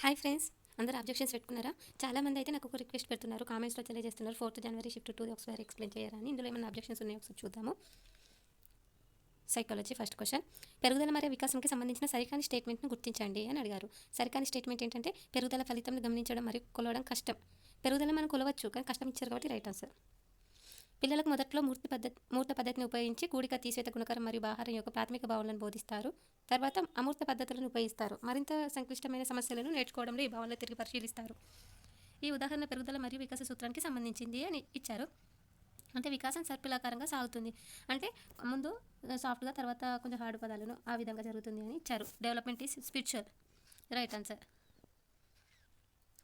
Hi friends అందరూ objections పెట్టుకున్నారా? చాలా మంది అయితే నాకు ఒక రిక్వెస్ట్ పెడుతున్నారు. కామెంట్స్లో తెలియజేస్తున్నారు. ఫోర్త్ జనవరి షిఫ్ట్ టూ ఒకసారి ఎక్స్ప్లెయిన్ చేయాలని. ఇందులో ఏమైనా అబ్జెక్షన్స్ ఉన్నాయో ఒకసారి చూద్దాము. సైకాలజీ ఫస్ట్ క్వశ్చన్ పెరుగుదల మరియు వికాసంకి సంబంధించిన సరికాని స్టేట్మెంట్ను గుర్తించండి అని అడిగారు. సరికాని స్టేట్మెంట్ ఏంటంటే పెరుగుదల ఫలితంను గమనించడం మరియు కొలవడం కష్టం. పెరుగుదల మనం కొలవచ్చు కానీ కష్టం ఇచ్చారు కాబట్టి రైట్ ఆన్సర్ పిల్లలకు మొదట్లో మూర్తి పద్ధతి మూర్త పద్ధతిని ఉపయోగించి కూడిక తీసేత గుణకరం మరియు ఆహారం యొక్క ప్రాథమిక భావనలను బోధిస్తారు. తర్వాత అమూర్త పద్ధతులను ఉపయోగిస్తారు. మరింత సంక్లిష్టమైన సమస్యలను నేర్చుకోవడంలో ఈ భావనలు తిరిగి పరిశీలిస్తారు. ఈ ఉదాహరణ పెరుగుదల మరియు వికాస సూత్రానికి సంబంధించింది అని ఇచ్చారు. అంటే వికాసం సర్పిలాకారంగా సాగుతుంది. అంటే ముందు సాఫ్ట్గా తర్వాత కొంచెం హార్డ్ పదాలను ఆ విధంగా జరుగుతుంది అని ఇచ్చారు. Development is spiritual. Right answer.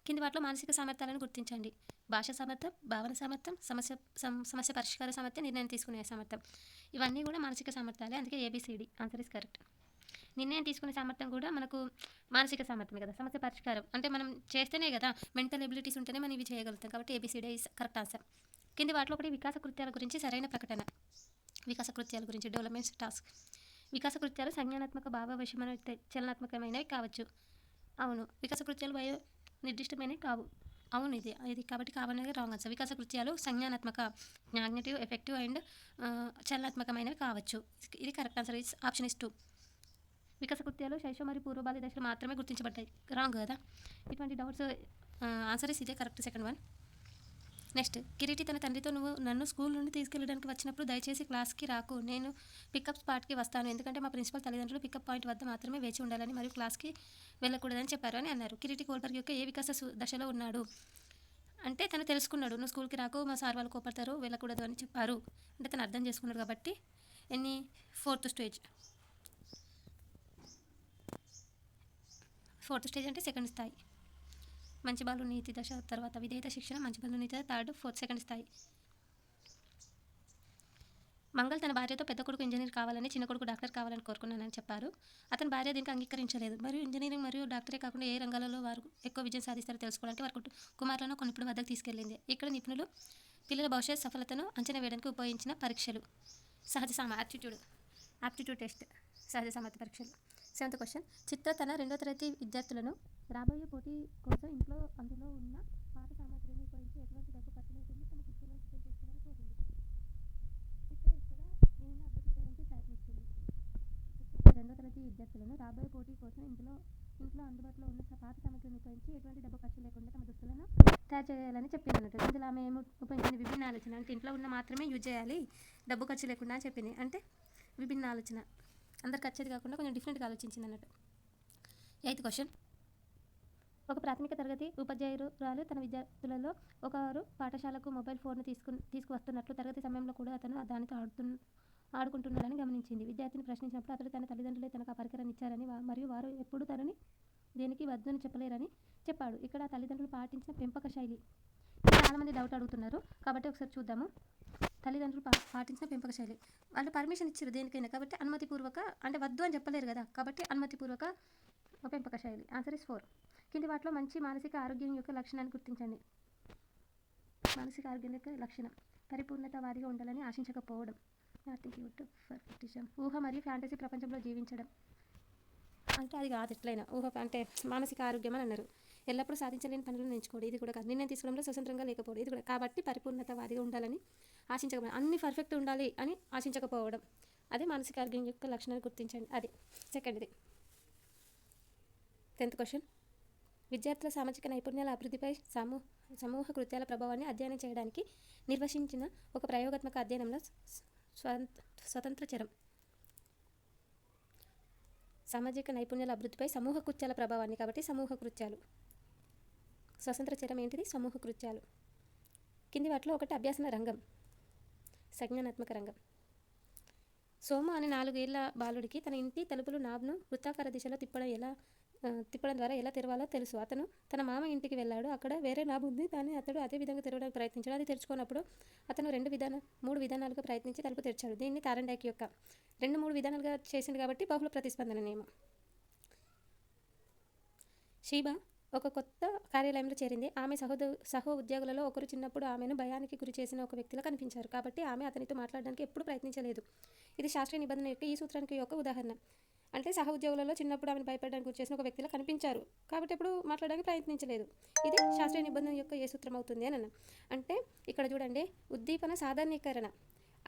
కింది వాటిలో మానసిక సామర్థ్యాలను గుర్తించండి. భాష సామర్థ్యం భావన సామర్థ్యం సమస్య సమస్య పరిష్కార సామర్థ్యం నిర్ణయం తీసుకునే సామర్థ్యం. ఇవన్నీ కూడా మానసిక సామర్థ్యాలే అందుకే ఏబిసిడి ఆన్సర్ ఇస్ కరెక్ట్ నిర్ణయం తీసుకునే సామర్థ్యం కూడా మనకు మానసిక సామర్థ్యమే కదా సమస్య పరిష్కారం. అంటే మనం చేస్తేనే కదా మెంటల్ ఎబిలిటీస్ ఉంటేనే మనం ఇవి చేయగలుగుతాం కాబట్టి ఏబిసిడి ఇస్ కరెక్ట్ ఆన్సర్ కింది వాటిలో ఒకటి వికాస కృత్యాల గురించి సరైన ప్రకటన. వికాస కృత్యాల గురించి డెవలప్మెంట్ టాస్క్ వికాస కృత్యాలు సంజ్ఞానాత్మక భావ విషమ చలనాత్మకమైనవి కావచ్చు. అవును వికాస కృత్యాలు వయో నిర్దిష్టమైనవి కావు. అవును ఇది ఇది కాబట్టి కావనేది రాంగ్ ఆన్సర్ వికాస కృత్యాలు సంజ్ఞానాత్మక జ్ఞాగ్నేటివ్ ఎఫెక్టివ్ అండ్ చలనాత్మకమైనవి కావచ్చు. ఇది correct answer is option is two వికాస కృత్యాలు శైశవ మరియు పూర్వబాల్య దశలు మాత్రమే గుర్తించబడ్డాయి. రాంగ్ కదా? ఇటువంటి డౌట్స్ ఆన్సర్ ఇస్ ఇదే. Correct second one next Kiriti తన తండ్రితో నువ్వు నన్ను స్కూల్ నుండి తీసుకెళ్ళడానికి వచ్చినప్పుడు దయచేసి క్లాస్కి రాకు. నేను పికప్ స్పాట్కి వస్తాను. ఎందుకంటే మా ప్రిన్సిపల్ తల్లిదండ్రులు పికప్ పాయింట్ వద్ద మాత్రమే వేచి ఉండాలని మరియు క్లాస్కి వెళ్ళకూడదని చెప్పారు అని అన్నారు. కిరీటి కోల్బర్గ్ యొక్క ఏ వికాస దశలో ఉన్నాడు? అంటే తను తెలుసుకున్నాడు. నువ్వు స్కూల్కి రాకు మా సార్ వాళ్ళు కోపడతారు వెళ్ళకూడదు అని చెప్పారు. అంటే తను అర్థం చేసుకున్నాడు కాబట్టి ఎన్ని ఫోర్త్ స్టేజ్. ఫోర్త్ స్టేజ్ అంటే సెకండ్ స్థాయి. మంచి బాలు నీతి దశ తర్వాత విధేయత శిక్షణ మంచి బాలు నీతి థర్డ్ ఫోర్త్ సెకండ్ స్థాయి. మంగళ్ తన భార్యతో పెద్ద కొడుకు ఇంజనీర్ కావాలని చిన్న కొడుకు డాక్టర్ కావాలని కోరుకున్నానని చెప్పారు. అతని భార్య దీనికి అంగీకరించలేదు. మరియు ఇంజనీరింగ్ మరియు డాక్టరే కాకుండా ఏ రంగాలలో వారు ఎక్కువ విజయం సాధిస్తారో తెలుసుకోవడానికి వారి కుమారులను కొన్ని ఇప్పుడు వద్దకు తీసుకెళ్ళింది. ఇక్కడ నిపుణులు పిల్లల భవిష్యత్ సఫలతను అంచనా వేయడానికి ఉపయోగించిన పరీక్షలు. సహజ సామ యాప్టిట్యూడ్ యాప్టిట్యూడ్ టెస్ట్ సహజ సామర్థ్య పరీక్షలు. Seventh question. చిత్ర తన రెండో తరగతి విద్యార్థులను రాబోయే పోటీ కోసం ఇంట్లో అందులో ఉన్న పాత సామాగ్రిని గురించి ఎటువంటి డబ్బు ఖర్చు లేకుండా తమ కుర్చీలో సిద్ధం చేసుకోవాలని కోరింది ఇక్కడ ఇక్కడ నేను అభివృద్ధి చేయడానికి ప్రయత్నిస్తుంది. రెండో తరగతి విద్యార్థులను రాబోయే పోటీ కోసం ఇంట్లో ఇంట్లో అందుబాటులో ఉన్న పాత సామాగ్రిని ఉపయోగించి ఎటువంటి డబ్బు ఖర్చు లేకుండా తమ దుస్తులను తయారు చేయాలని చెప్పింది అన్నట్టు. ఇందులో ఆమె ఏమి ఉపయోగించిన విభిన్న ఆలోచన అంటే ఇంట్లో ఉన్న మాత్రమే యూజ్ చేయాలి డబ్బు ఖర్చు లేకుండా అని చెప్పింది. అంటే విభిన్న ఆలోచన. అందరికి వచ్చేది కాకుండా కొంచెం డిఫరెంట్గా ఆలోచించింది అన్నట్టు. ఎయిత్ క్వశ్చన్ ఒక ప్రాథమిక తరగతి ఉపాధ్యాయురాలు తన విద్యార్థులలో ఒకరు పాఠశాలకు మొబైల్ ఫోన్ను తీసుకు తీసుకువస్తున్నట్లు తరగతి సమయంలో కూడా అతను దానితో ఆడుతు ఆడుకుంటున్నాడని గమనించింది. విద్యార్థిని ప్రశ్నించినప్పుడు అతడు తన తల్లిదండ్రులే తనకు ఆ పరికరాన్ని ఇచ్చారని మరియు వారు ఎప్పుడు తనని దేనికి వద్దని చెప్పలేరని చెప్పాడు. ఇక్కడ తల్లిదండ్రులు పాటించిన పెంపక శైలి చాలామంది డౌట్ అడుగుతున్నారు. కాబట్టి ఒకసారి చూద్దాము. తల్లిదండ్రులు పా పాటించిన పెంపక శైలి వాళ్ళు పర్మిషన్ ఇచ్చారు దేనికైనా కాబట్టి అనుమతిపూర్వక అంటే వద్దు అని చెప్పలేరు కదా కాబట్టి అనుమతిపూర్వక పెంపక శైలి ఆన్సర్ ఇస్ ఫోర్. కింది వాటిలో మంచి మానసిక ఆరోగ్యం యొక్క లక్షణాన్ని గుర్తించండి. మానసిక ఆరోగ్యం యొక్క లక్షణం. పరిపూర్ణత వారిగా ఉండాలని ఆశించకపోవడం. నాటింగ్ ఫర్ ఊహ మరియు ఫ్యాంటసీ ప్రపంచంలో జీవించడం. అంటే అది కాదు ఎట్లయినా. ఊహ అంటే మానసిక ఆరోగ్యం అని అన్నారు. ఎల్లప్పుడూ సాధించలేని పనులను ఎంచుకోవడం ఇది కూడా కాదు. నిర్ణయం తీసుకోవడంలో స్వతంత్రంగా లేకపోవడం. ఇది కూడా కాబట్టి పరిపూర్ణత వారిగా ఉండాలని ఆశించకపోవడం. అన్ని పర్ఫెక్ట్ ఉండాలి అని ఆశించకపోవడం. అదే మానసిక ఆరోగ్యం యొక్క లక్షణాన్ని గుర్తించండి. అది. సెకండ్ది టెన్త్ క్వశ్చన్ విద్యార్థుల సామాజిక నైపుణ్యాల అభివృద్ధిపై సమూహ సమూహ కృత్యాల ప్రభావాన్ని అధ్యయనం చేయడానికి నిర్వచించిన ఒక ప్రయోగాత్మక అధ్యయనంలో స్వతంత్ర చరం. సామాజిక నైపుణ్యాల అభివృద్ధిపై సమూహ కృత్యాల ప్రభావాన్ని కాబట్టి సమూహ కృత్యాలు. స్వతంత్ర చరం ఏంటిది? సమూహ కృత్యాలు. కింది వాటిలో ఒకటి అభ్యాసన రంగం. సంజ్ఞానాత్మక రంగం. సోమ అనే నాలుగేళ్ళ బాలుడికి తన ఇంటి తలుపులు నాబ్ను వృత్తాకార దిశలో తిప్పడం ఎలా? తిప్పడం ద్వారా ఎలా తెరవాలో తెలుసు. అతను తన మామ ఇంటికి వెళ్ళాడు. అక్కడ వేరే నాబ్ ఉంది. దాన్ని అతడు అదే విధంగా తెరవడానికి ప్రయత్నించాడు. అది తెరుచుకున్నప్పుడు అతను రెండు విధాన మూడు విధానాలుగా ప్రయత్నించి తలుపు తెరిచాడు. దీన్ని తారండాక్ యొక్క రెండు మూడు విధానాలుగా చేసింది కాబట్టి బహుళ ప్రతిస్పందన నియమం. షీబా ఒక కొత్త కార్యాలయంలో చేరింది. ఆమె సహోద సహో ఉద్యోగులలో ఒకరు చిన్నప్పుడు ఆమెను భయానికి గురి చేసిన ఒక వ్యక్తిలో కనిపించారు. కాబట్టి ఆమె అతనితో మాట్లాడడానికి ఎప్పుడూ ప్రయత్నించలేదు. ఇది శాస్త్రీయ నిబంధన యొక్క ఈ సూత్రానికి యొక్క ఉదాహరణ. అంటే సహ ఉద్యోగులలో చిన్నప్పుడు ఆమెను భయపడడానికి వచ్చేసిన చేసిన ఒక వ్యక్తిలా కనిపించారు. కాబట్టి ఎప్పుడు మాట్లాడడానికి ప్రయత్నించలేదు. ఇది శాస్త్రీయ నిబంధన యొక్క ఏ సూత్రం అవుతుంది అని అన్న. అంటే ఇక్కడ చూడండి ఉద్దీపన సాధారణీకరణ.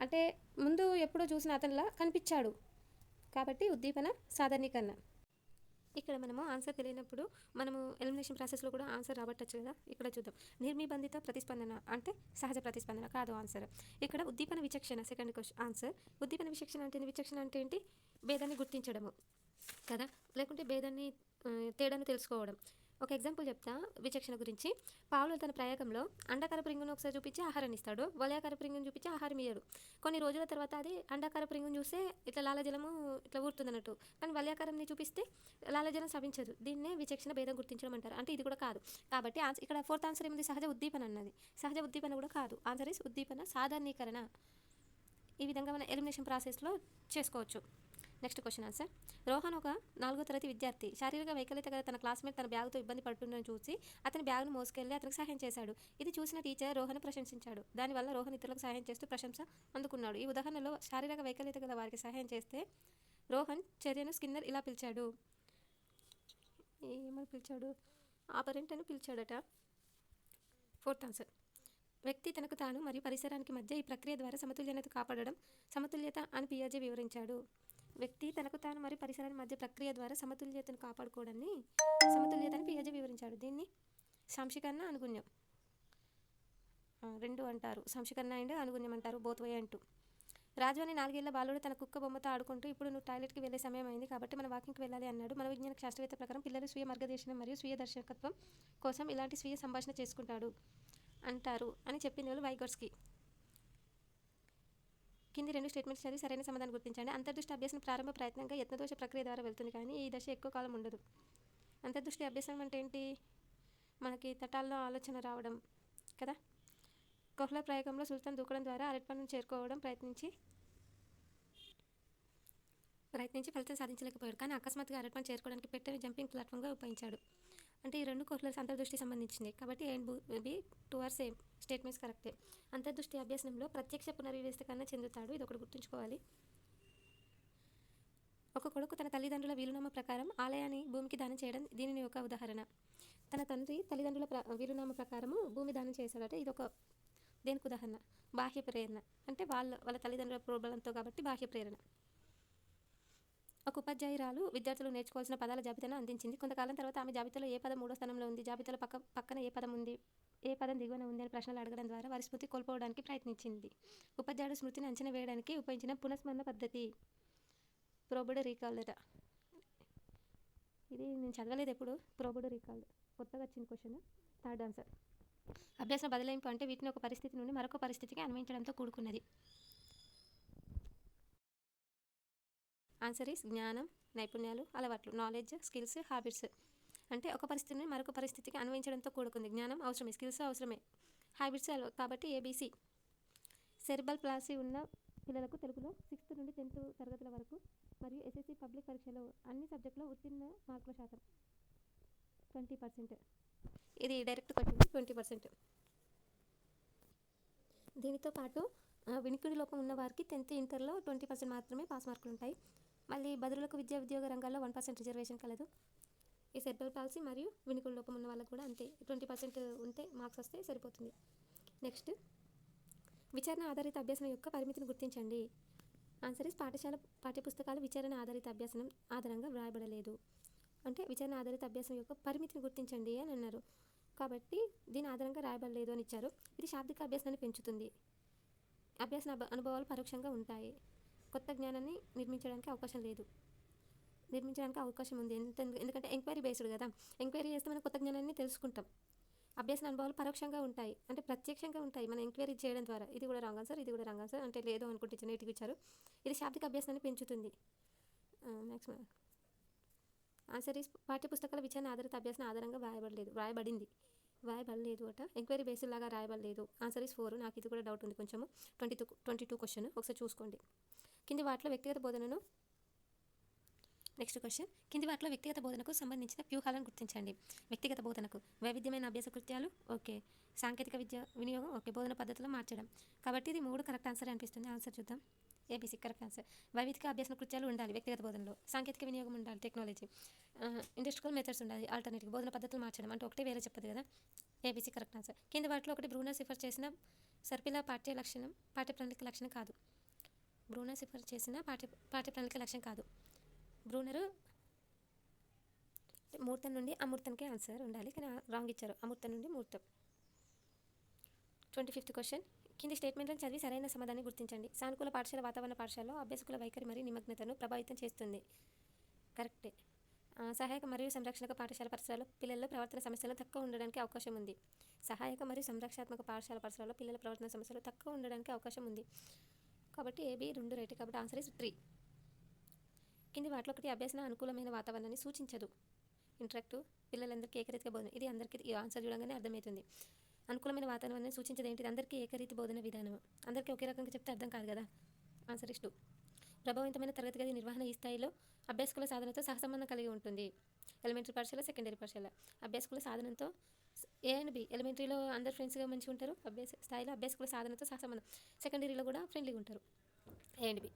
అంటే ముందు ఎప్పుడో చూసిన అతనిలా కనిపించాడు. కాబట్టి ఉద్దీపన సాధారణీకరణ. ఇక్కడ మనము ఆన్సర్ తెలియనప్పుడు మనము ఎలిమినేషన్ ప్రాసెస్లో కూడా ఆన్సర్ రాబట్టచ్చు కదా? ఇక్కడ చూద్దాం. నిర్మిబంధిత ప్రతిస్పందన అంటే సహజ ప్రతిస్పందన కాదు ఆన్సర్ ఇక్కడ ఉద్దీపన విచక్షణ సెకండ్ క్వశ్చన్ ఆన్సర్ ఉద్దీపన విచక్షణ అంటే విచక్షణ అంటే ఏంటి? భేదాన్ని గుర్తించడము కదా? లేకుంటే భేదాన్ని తేడాను తెలుసుకోవడం. ఒక ఎగ్జాంపుల్ చెప్తా విచక్షణ గురించి. పావులు తన ప్రయాగంలో అండాకారపు రింగును ఒకసారి చూపించి ఆహారాన్ని ఇస్తాడు. వలయాకారపు రింగును చూపించి ఆహారం ఇయ్యడు. కొన్ని రోజుల తర్వాత అది అండాకారపు రింగును చూస్తే ఇట్లా లాలజలము ఇట్లా ఊరుతుంది అన్నట్టు కానీ వలయాకారంని చూపిస్తే లాలజలం సవించదు దీన్నే విచక్షణ భేదం గుర్తించడం అంటారు. అంటే ఇది కూడా కాదు. కాబట్టి ఆన్సర్ ఇక్కడ ఫోర్త్ ఆన్సర్ ఏమిది? సహజ ఉద్దీపన అన్నది. సహజ ఉద్దీపన కూడా కాదు. ఆన్సర్ ఇస్ ఉద్దీపన సాధారణీకరణ. ఈ విధంగా మన ఎలిమినేషన్ ప్రాసెస్లో చేసుకోవచ్చు. నెక్స్ట్ క్వశ్చన్ ఆన్సర్ రోహన్ ఒక నాలుగో తరగతి విద్యార్థి. శారీరక వైకల్యత గల తన క్లాస్మేట్ తన బ్యాగ్తో ఇబ్బంది పడుతుందని చూసి అతని బ్యాగ్ను మోసుకెళ్ళి అతనికి సహాయం చేశాడు. ఇది చూసిన టీచర్ రోహన్ ప్రశంసించాడు. దానివల్ల రోహన్ ఇతరులకు సహాయం చేస్తూ ప్రశంస అందుకున్నాడు. ఈ ఉదాహరణలో శారీరక వైకల్యత గల వారికి సహాయం చేస్తే రోహన్ చర్యను స్కిన్నర్ ఇలా పిలిచాడు. ఏమని పిలిచాడు? ఆపరెంట్ అని పిలిచాడట. ఫోర్త్ ఆన్సర్ వ్యక్తి తనకు తాను మరియు పరిసరానికి మధ్య ఈ ప్రక్రియ ద్వారా సమతుల్యత కాపాడడం సమతుల్యత అని పియాజే వివరించాడు. వ్యక్తి తనకు తాను మరియు పరిసరాల మధ్య ప్రక్రియ ద్వారా సమతుల్యతను కాపాడుకోవడాన్ని సమతుల్యతని అని వివరించాడు. దీన్ని సాంశికరణ అనుగుణ్యం. రెండు అంటారు. సంశీకరణ అండ్ అనుగుణ్యం అంటారు బోత్వే అంటూ. రాజు అని నాలుగేళ్ళ బాలుడు తన కుక్క బొమ్మతో ఆడుకుంటూ ఇప్పుడు నువ్వు టాయిలెట్కి వెళ్ళే సమయం అయింది కాబట్టి మన వాకింగ్కి వెళ్ళాలి అన్నాడు. మన విజ్ఞాన శాస్త్రవేత్త ప్రకారం పిల్లలు స్వీయ మార్గదర్శనం మరియు స్వీయ దర్శకత్వం కోసం ఇలాంటి స్వీయ సంభాషణ చేసుకుంటాడు అంటారు అని చెప్పింది వాళ్ళు వైగర్స్కి. కింది రెండు స్టేట్మెంట్స్ చదివి సరైన సమాధానం గుర్తించండి. అంతర్దృష్టి అభ్యాసం ప్రారంభ ప్రయత్నంగా యత్నదోష ప్రక్రియ ద్వారా వెళ్తుంది కానీ ఈ దశ ఎక్కువ కాలం ఉండదు. అంతర్దృష్టి అభ్యాసం అంటే ఏంటి? మనకి తటాల్లో ఆలోచన రావడం కదా? కోహ్లా ప్రయోగంలో సుల్తాన్ దూకడం ద్వారా అరటిపండును చేరుకోవడం ప్రయత్నించి ప్రయత్నించి ఫలితం సాధించలేకపోయాడు. కానీ అకస్మాత్తుగా అరటిపండు చేరుకోవడానికి పెట్టని జంపింగ్ ప్లాట్ఫామ్గా ఉపయోగించాడు. అంటే ఈ రెండు కోహ్లర్స్ అంతర్దృష్టి సంబంధించింది కాబట్టి and B two are same statements కరెక్టే అంతర్దృష్టి అభ్యాసంలో ప్రత్యక్ష పునర్వ్యవస్థీకరణ చెందుతాడు. ఇది ఒకటి గుర్తుంచుకోవాలి. ఒక కొడుకు తన తల్లిదండ్రుల వీలునామా ప్రకారం ఆలయాన్ని భూమికి దానం చేయడం దీనిని ఒక ఉదాహరణ. తన తండ్రి తల్లిదండ్రుల ప్ర వీలునామా ప్రకారము భూమి దానం చేశాడంటే. ఇది ఒక దేనికి ఉదాహరణ? బాహ్య ప్రేరణ. అంటే వాళ్ళ వాళ్ళ తల్లిదండ్రుల ప్రోబలంతో కాబట్టి బాహ్య ప్రేరణ. ఒక ఉపాధ్యాయురాలు విద్యార్థులు నేర్చుకోవాల్సిన పదాల జాబితాను అందించింది. కొంతకాలం తర్వాత ఆమె జాబితాలో ఏ పదం మూడో స్థానంలో ఉంది జాబితాలో పక్క పక్కన ఏ పదం ఉంది ఏ పదం దిగువన ఉంది అని ప్రశ్నలు అడగడం ద్వారా వారి స్మృతి కోల్పోవడానికి ప్రయత్నించింది. ఉపాధ్యాయుడు స్మృతిని అంచనా వేయడానికి ఉపయోగించిన పునఃస్మరణ పద్ధతి. ప్రోబుడ్ రీకాల్డ్ ఇది నేను చదవలేదు ఎప్పుడు. ప్రోబుడ్ రీకాల్డ్ కొత్తగా వచ్చిన క్వశ్చన్ థర్డ్ ఆన్సర్ అభ్యాసం బదలాయింపు అంటే వీటిని ఒక పరిస్థితి నుండి మరొక పరిస్థితికి అన్వయించడంతో కూడుకున్నది. ఆన్సర్ ఈస్ జ్ఞానం నైపుణ్యాలు అలవాట్లు నాలెడ్జ్ స్కిల్స్ హ్యాబిట్స్. అంటే ఒక పరిస్థితిని మరొక పరిస్థితికి అన్వయించడంతో కూడుకుంది. జ్ఞానం అవసరమే స్కిల్స్ అవసరమే. హ్యాబిట్స్ అలవా కాబట్టి ఏబీసీ సెర్బల్ ప్లాసీ ఉన్న పిల్లలకు తెలుగులో సిక్స్త్ నుండి టెన్త్ తరగతుల వరకు మరియు ఎస్ఎస్సి పబ్లిక్ పరీక్షలో అన్ని సబ్జెక్టులో ఉత్తీర్ణ మార్కుల శాతం ట్వంటీ పర్సెంట్. ఇది డైరెక్ట్ క్వశ్చన్ ట్వంటీ పర్సెంట్. దీనితో పాటు వినికిడి లోపం ఉన్న వారికి టెన్త్ ఇంటర్లో ట్వంటీ పర్సెంట్ మాత్రమే పాస్ మార్కులు ఉంటాయి మళ్ళీ బదులకు విద్యా ఉద్యోగ రంగాల్లో వన్ పర్సెంట్ రిజర్వేషన్ కలదు. ఈ సెర్బల్ పాలసీ మరియు వినికిడి లోపం ఉన్న వాళ్ళకు కూడా అంతే. ట్వంటీ పర్సెంట్ ఉంటే మార్క్స్ వస్తే సరిపోతుంది. నెక్స్ట్ విచారణ ఆధారిత అభ్యాసం యొక్క పరిమితిని గుర్తించండి. ఆన్సర్ ఇస్ పాఠశాల పాఠ్యపుస్తకాలు విచారణ ఆధారిత అభ్యాసం ఆధారంగా వ్రాయబడలేదు. అంటే విచారణ ఆధారిత అభ్యాసం యొక్క పరిమితిని గుర్తించండి అని అన్నారు. కాబట్టి దీని ఆధారంగా రాయబడలేదు అని ఇచ్చారు. ఇది శాబ్దిక అభ్యాసాన్ని పెంచుతుంది. అభ్యాస అనుభవాలు పరోక్షంగా ఉంటాయి. కొత్త జ్ఞానాన్ని నిర్మించడానికి అవకాశం లేదు. నిర్మించడానికి అవకాశం ఉంది. ఎంత ఎందుకంటే ఎంక్వైరీ బేస్డ్ కదా. ఎంక్వైరీ చేస్తే మనం కొత్త జ్ఞానాన్ని తెలుసుకుంటాం. అభ్యాస అనుభవాలు పరోక్షంగా ఉంటాయి. అంటే ప్రత్యక్షంగా ఉంటాయి. మనం ఎంక్వైరీ చేయడం ద్వారా. ఇది కూడా రాంగ్ ఆన్సర్ ఇది కూడా రాంగ్ ఆన్సర్ అంటే లేదు అనుకుంటే చిన్నటికి ఇచ్చారు. ఇది శాబ్దిక అభ్యాసాన్ని పెంచుతుంది. నెక్స్ట్ ఆన్సర్ ఈస్ పాఠ్యపుస్తకాల విచారణ ఆధారిత అభ్యాసం ఆధారంగా వ్రాయబడలేదు. వ్రాయబడింది. వ్రాయబడలేదు అట. ఎంక్వైరీ బేస్డ్ లాగా రాయబడలేదు. ఆన్సర్ ఈస్ ఫోర్ నాకు ఇది కూడా డౌట్ ఉంది కొంచెము. Twenty two twenty two question ఒకసారి చూసుకోండి. కింది వాటిలో వ్యక్తిగత బోధనను నెక్స్ట్ క్వశ్చన్ కింది వాటిలో వ్యక్తిగత బోధనకు సంబంధించిన వ్యూహాలను గుర్తించండి. వ్యక్తిగత బోధనకు వైవిధ్యమైన అభ్యాస కృత్యాలు ఓకే. సాంకేతిక విద్య వినియోగం ఓకే. బోధన పద్ధతులు మార్చడం. కాబట్టి ఇది మూడు కరెక్ట్ ఆన్సర్ అనిపిస్తుంది. ఆన్సర్ చూద్దాం. ABC correct answer. వైవిధ్య అభ్యాస కృత్యాలు ఉండాలి వ్యక్తిగత బోధనలో. సాంకేతిక వినియోగం ఉండాలి టెక్నాలజీ. ఇండస్ట్రియల్ మెథడ్స్ ఉండాలి ఆల్టర్నేటివ్ బోధన పద్ధతులు మార్చడం. అంటే ఒకటే వేరే చెప్పదు కదా. ABC correct answer. కింద వాటిలో ఒకటి బ్రూనర్ సిఫర్ చేసిన సర్పిల పాఠ్య లక్షణం పాఠ్య ప్రణాళిక లక్షణం కాదు. బ్రూనర్ సిఫర్ చేసిన పాఠ్య పాఠ్య ప్రణాళిక లక్ష్యం కాదు. బ్రూనరు ముహూర్తం నుండి అమూర్తానికి ఆన్సర్ ఉండాలి. కానీ రాంగ్ ఇచ్చారు. అమూర్తం నుండి ముహూర్తం ట్వంటీ ఫిఫ్త్ క్వశ్చన్. కింది స్టేట్మెంట్లను చదివి సరైన సమాధానం గుర్తించండి. సానుకూల పాఠశాల వాతావరణ పాఠశాలలో అభ్యాసకుల వైఖరి మరియు నిమగ్నతను ప్రభావితం చేస్తుంది. కరెక్టే. సహాయక మరియు సంరక్షణక పాఠశాల పరిసరాల్లో పిల్లల ప్రవర్తన సమస్యలు తక్కువ ఉండడానికి అవకాశం ఉంది. సహాయక మరియు సంరక్షణాత్మక పాఠశాల పరిసరాల్లో పిల్లల ప్రవర్తన సమస్యలు తక్కువ ఉండడానికి అవకాశం ఉంది. కాబట్టి ఏబీ రెండు రైట్ కాబట్టి ఆన్సర్ ఇస్ త్రీ కింది వాటిలో ఒకటి అభ్యసన అనుకూలమైన వాతావరణాన్ని సూచించదు. ఇంటరాక్టివ్ పిల్లలందరికీ ఏకరీతిగా బోధన. ఇది అందరికీ ఈ ఆన్సర్ చూడగానే అర్థమవుతుంది. అనుకూలమైన వాతావరణాన్ని సూచించేది ఏంటిది అందరికీ ఏకరీతి బోధన విధానం అందరికీ ఒకే రకంగా చెప్తే అర్థం కాదు కదా? ఆన్సర్ ఇస్ టూ ప్రభావవంతమైన తరగతి గది నిర్వహణ ఈ స్థాయిలో అభ్యాసకుల సాధనతో సహసంబంధం కలిగి ఉంటుంది. ఎలిమెంటరీ పాఠశాల సెకండరీ పాఠశాల. అభ్యాసకుల సాధనంతో ఏ అండ్ బి? ఎలిమెంటరీలో అందరు ఫ్రెండ్స్గా మంచిగా ఉంటారు. అభ్యాస స్థాయిలో అభ్యాసకుల సాధనతో సహసంబంధం సెకండరీలో కూడా ఫ్రెండ్లీగా ఉంటారు. ఏ అండ్ బి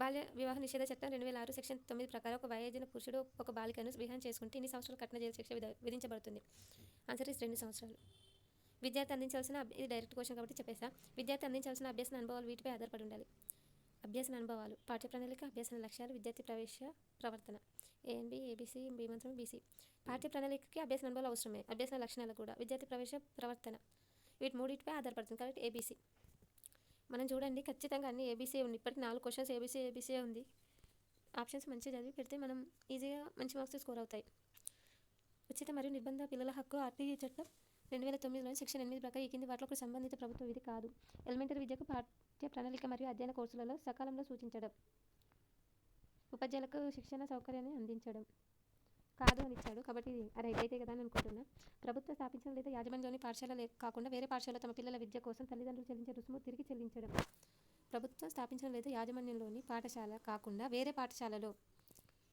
బాల్య వివాహ నిషేధ చట్టం రెండు వేల ఆరు సెక్షన్ తొమ్మిది ప్రకారం ఒక వయోజన పురుషుడు ఒక బాలికను వివాహం చేసుకుంటే ఇన్ని సంవత్సరాలు కఠిన జైలు శిక్ష విధించబడుతుంది? ఆన్సర్ ఇస్ రెండు సంవత్సరాలు. విద్యార్థి అందించాల్సిన ఇది డైరెక్ట్ క్వశ్చన్ కాబట్టి చెప్పేసా విద్యార్థి అందించాల్సిన అభ్యసన అనుభవాలు వీటిపై ఆధారపడి ఉండాలి. అభ్యసన అనుభవాలు పాఠ్య ప్రణాళిక అభ్యసన లక్ష్యాలు విద్యార్థి ప్రవేశ ప్రవర్తన. ఏఎన్బి ఏబిసి బి మంత్రం బీసీ పాఠ్య ప్రణాళికకి అభ్యసన అనుభవాలు అవసరమే. అభ్యసన లక్షణాలు కూడా. విద్యార్థి ప్రవేశ ప్రవర్తన. వీటి మూడింటిపై ఆధారపడుతుంది కాబట్టి ఏబీసీ మనం చూడండి ఖచ్చితంగా అన్ని ఏబీసీ ఉంది ఇప్పటికి నాలుగు క్వశ్చన్స్ ఏబీసీ ఏబీసీ ఉంది. ఆప్షన్స్ మంచిగా చదివి పెడితే మనం ఈజీగా మంచి మార్క్స్ స్కోర్ అవుతాయి. ఉచిత మరియు నిర్బంధ పిల్లల హక్కు ఆర్టీజీ చట్టం రెండు వేల తొమ్మిదిలోని సెక్షన్ ఎనిమిది ప్రకారం ఈ కింది వాటిలో సంబంధిత ప్రభుత్వ విధి కాదు. ఎలిమెంటరీ విద్యకు పాఠ్య ప్రణాళిక మరియు అధ్యయన కోర్సులలో సకాలంలో సూచించడం. ఉపాధ్యాయులకు శిక్షణ సౌకర్యాన్ని అందించడం. కాదు అని ఇచ్చాడు. కాబట్టి ఇది రైట్ అయితే కదా అని అనుకుంటున్నా. ప్రభుత్వ స్థాపించిన లేదా యాజమాన్యంలోని పాఠశాల లే- కాకుండా వేరే పాఠశాల తమ పిల్లల విద్య కోసం తల్లిదండ్రులు చెల్లించే రుసుము తిరిగి చెల్లించడం. ప్రభుత్వం స్థాపించిన లేదా యాజమాన్యంలోని పాఠశాల కాకుండా వేరే పాఠశాలలో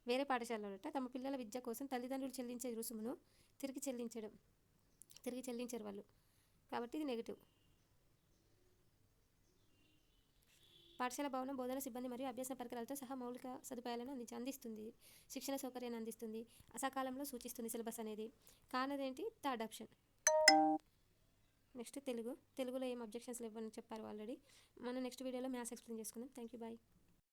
వేరే పాఠశాలలోట తమ పిల్లల విద్య కోసం తల్లిదండ్రులు చెల్లించే రుసుమును తిరిగి చెల్లించడం. తిరిగి చెల్లించారు వాళ్ళు. కాబట్టి ఇది నెగిటివ్ పాఠశాల భవనం బోధన సిబ్బంది మరియు అభ్యాస పరికరాలతో సహా మౌలిక సదుపాయాలను అందించి అందిస్తుంది. శిక్షణ సౌకర్యాన్ని అందిస్తుంది. అసాకాలంలో సూచిస్తుంది సిలబస్ అనేది. కానదేంటి థర్డ్ ఆప్షన్ నెక్స్ట్ తెలుగు. తెలుగులో ఏం అబ్జెక్షన్స్ లేవని చెప్పారు ఆల్రెడీ. మనం నెక్స్ట్ వీడియోలో మ్యాథ్స్ ఎక్స్ప్లెయిన్ చేసుకుందాం. Thank you bye.